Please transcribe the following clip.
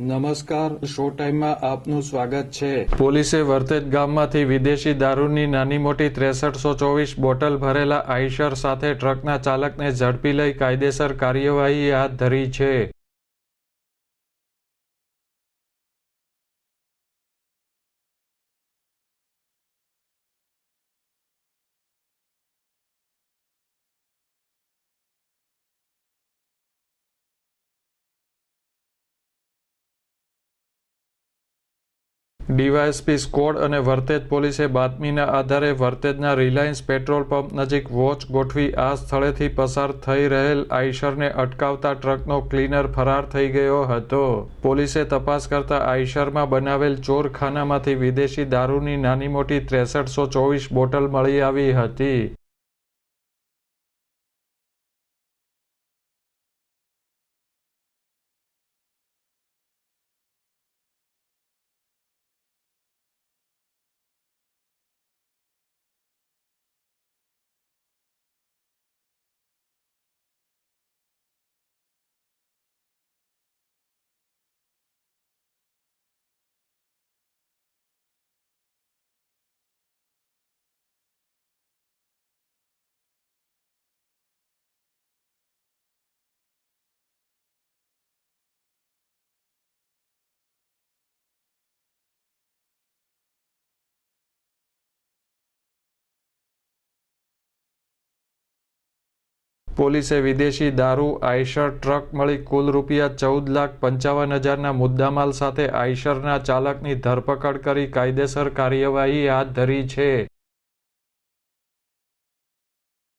નમસ્કાર, શો ટાઈમમાં આપનું સ્વાગત છે. પોલીસે વર્તેજ ગામમાંથી વિદેશી દારૂની નાની મોટી ત્રેસઠસો ચોવીસ બોટલ ભરેલા આઈશર સાથે ટ્રકના ચાલકને ઝડપી લઈ કાયદેસર કાર્યવાહી હાથ ધરી છે. ડીવાયએસપી સ્કોડ અને વર્તેજ પોલીસે બાતમીના આધારે વર્તેજના રિલાયન્સ પેટ્રોલ પંપ નજીક વોચ ગોઠવી આ સ્થળેથી પસાર થઈ રહેલ આઈશરને અટકાવતા ટ્રકનો ક્લીનર ફરાર થઈ ગયો હતો. પોલીસે તપાસ કરતા આઈશરમાં બનાવેલ ચોરખાનામાંથી વિદેશી દારૂની નાની મોટી ત્રેસઠસો ચોવીસ બોટલ મળી આવી હતી. પોલીસે વિદેશી દારૂ આઈશર ટ્રક મળી કુલ રૂપિયા ચૌદ લાખ પંચાવન હજારના મુદ્દામાલ સાથે આઈશરના ચાલકની ધરપકડ કરી કાયદેસર કાર્યવાહી હાથ ધરી છે.